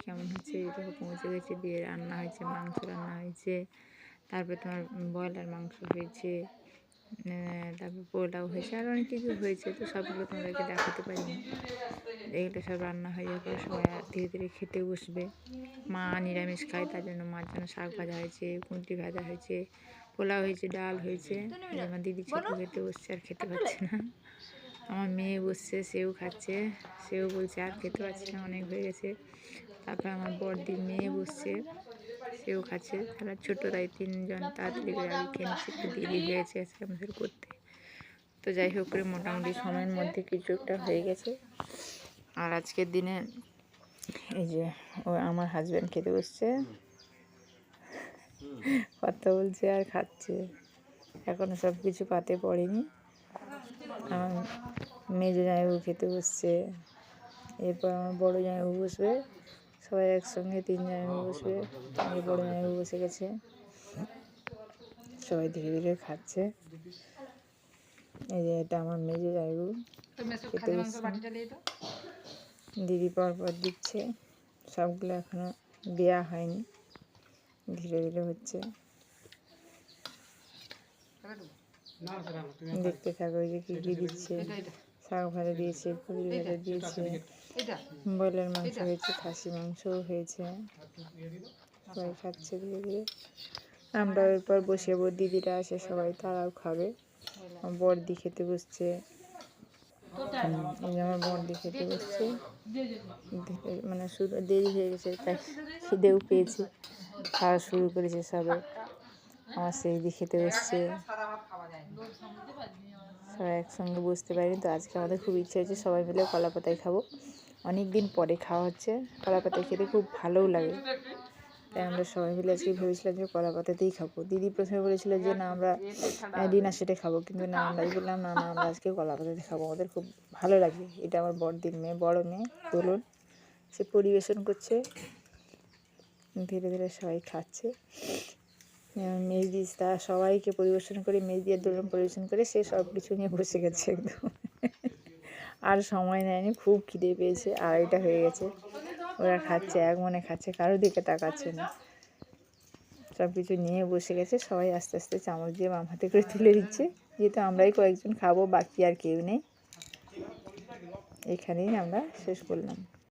দেখো পৌঁছে গেছে দিয়ে রান্না হয়েছে মাংস রান্না হয়েছে তারপরে তোমার ব্রয়লার মাংস হয়েছে তারপর পোলাও হয়েছে আর অনেক কিছু হয়েছে তো সবগুলো তোমাদেরকে দেখাতে পারিনি এগুলো সব রান্না হয়ে যাওয়ার পর সবাই ধীরে ধীরে খেতে বসবে। মা নিরামিষ খায় তার জন্য মার জন্য শাক ভাজা হয়েছে কুন্তি ভাজা হয়েছে পোলাও হয়েছে ডাল হয়েছে আমার দিদি ছোটো খেতে বসছে আর খেতে পাচ্ছে না। আমার মেয়ে বসছে সেও খাচ্ছে সেও বলছে আর খেতে পারছি না অনেক হয়ে গেছে। তারপর আমার বড়দির মেয়ে বসছে সেও খাচ্ছে। তারা ছোটো তাই তিনজন তাড়াতাড়ি করে একটু দেরি হয়ে গেছে আজকে আমাদের করতে। তো যাই হোক করে মোটামুটি সময়ের মধ্যে কিছু একটা হয়ে গেছে। আর আজকের দিনে এই যে ও আমার হাজব্যান্ড খেতে বসছে। কথা বলছে আর খাচ্ছে। এখনও সব কিছু পাতে পড়েনি। মেজো জামাইবাবু খেতে বসছে এরপর আমার বড়ো জামাইবাবু বসবে সবাই একসঙ্গে তিন জামাইবাবু বসবে এই বড়ো জামাইবাবু বসে গেছে সবাই ধীরে ধীরে খাচ্ছে। এই যে এটা আমার মেজো জামাইবাবু খেতে বসছে। দিদি পর পর দিচ্ছে সবগুলো এখনও দেওয়া হয়নি ধীরে ধীরে হচ্ছে। দেখতে থাকো যে কী কী দিচ্ছে? শাক ভাজা দিয়েছে পুরি ভাজা দিয়েছে, ব্রয়লার মাংস হয়েছে, খাসি মাংসও হয়েছে। সবাই খাচ্ছে ধীরে ধীরে। আমরা এরপর বসে দিদিরা আসে, সবাই তারাও খাবে। বড়দি খেতে বসছে। এই যে আমার বড়দি খেতে বসছে। মানে শুরু দেরি হয়ে গেছে খিদেও পেয়েছে। খাওয়া শুরু করেছে সবে। আমার সেই খেতে বসছে। সবাই একসঙ্গে বসতে পারিনি। তো আজকে আমাদের খুব ইচ্ছে হয়েছে সবাই মিলে কলা পাতায় খাব। অনেক দিন পরে খাওয়া হচ্ছে। কলা পাতায় খেতে খুব ভালোও লাগে। তাই আমরা সবাই মিলে আজকে ভেবেছিলাম যে কলা পাতাতেই খাব। দিদি প্রথমে বলেছিল যে, না, আমরা ডিনার সেটে খাব। কিন্তু না আমরাই বললাম, না না, আমরা আজকে কলা পাতাতে খাব। আমাদের খুব ভালো লাগে। এটা আমার বড়দিন মেয়ে, বড় মেয়ে, দোলন। সে পরিবেশন করছে। ধীরে ধীরে সবাই খাচ্ছে। মেজদি তা সবাইকে পরিবেশন করে মেজদি আর দোলন পরিবেশন করে, সে সব কিছু নিয়ে বসে গেছে একদম। আর সময় নেয়নি, খুব খিদে পেয়েছে আড়াইটা হয়ে গেছে। ওরা খাচ্ছে, এক মনে খাচ্ছে কারোর দিকে তাকাচ্ছে না। সব কিছু নিয়ে বসে গেছে, সবাই আস্তে আস্তে চামচ দিয়ে বাম হাতে করে তুলে দিচ্ছে। যেহেতু আমরাই কয়েকজন খাব, বাকি আর কেউ নেই। এখানেই আমরা শেষ করলাম।